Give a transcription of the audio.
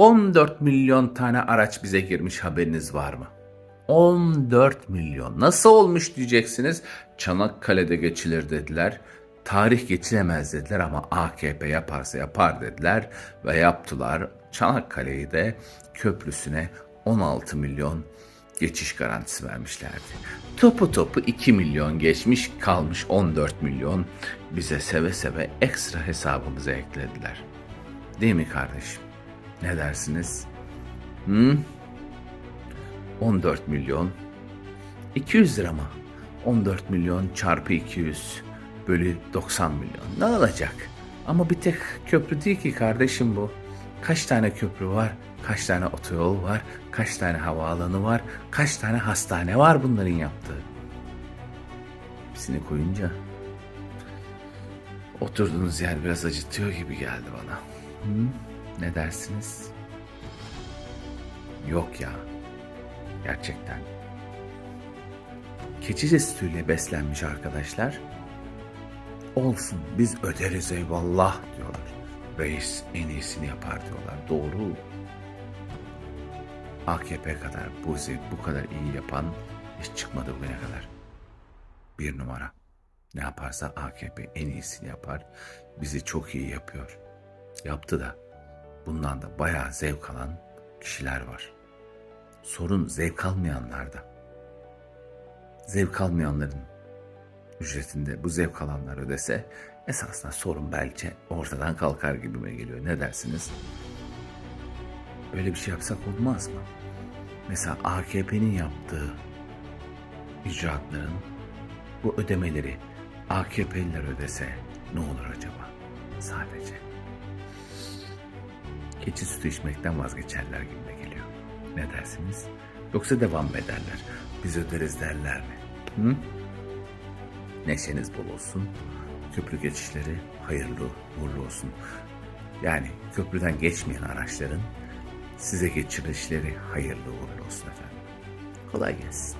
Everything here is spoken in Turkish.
14 milyon tane araç bize girmiş haberiniz var mı? 14 milyon. Nasıl olmuş diyeceksiniz. Çanakkale'de geçilir dediler. Tarih geçilemez dediler ama AKP yaparsa yapar dediler ve yaptılar. Çanakkale'yi de köprüsüne 16 milyon geçiş garantisi vermişlerdi. Topu topu 2 milyon geçmiş kalmış 14 milyon bize seve seve ekstra hesabımıza eklediler. Değil mi kardeşim? Ne dersiniz? Hı? 14 milyon 200 lira mı? 14 milyon çarpı 200 bölü 90 milyon. Ne olacak? Ama bir tek köprü değil ki kardeşim bu. Kaç tane köprü var? Kaç tane otoyol var? Kaç tane havaalanı var? Kaç tane hastane var bunların yaptığı? Hepsini koyunca oturduğunuz yer biraz acıtıyor gibi geldi bana. Hı? Ne dersiniz? Yok ya. Gerçekten. Keçi sütüyle beslenmiş arkadaşlar. Olsun biz öderiz eyvallah diyorlar. Reis en iyisini yapar diyorlar. Doğru. AKP kadar bu bu kadar iyi yapan hiç çıkmadı bugüne kadar. Bir numara. Ne yaparsa AKP en iyisini yapar. Bizi çok iyi yapıyor. Yaptı da. Bundan da bayağı zevk alan kişiler var. Sorun zevk almayanlarda. Zevk almayanların ücretinde bu zevk alanlar ödese esasında sorun belki ortadan kalkar gibime geliyor. Ne dersiniz? Öyle bir şey yapsak olmaz mı? Mesela AKP'nin yaptığı icraatların bu ödemeleri AKP'liler ödese ne olur acaba? Sadece. Keçi sütü içmekten vazgeçerler gibime geliyor. Ne dersiniz? Yoksa devam mı ederler? Biz öderiz derler mi? Hı? Neşeniz bol olsun. Köprü geçişleri hayırlı uğurlu olsun. Yani köprüden geçmeyen araçların size geçirişleri hayırlı uğurlu olsun efendim. Kolay gelsin.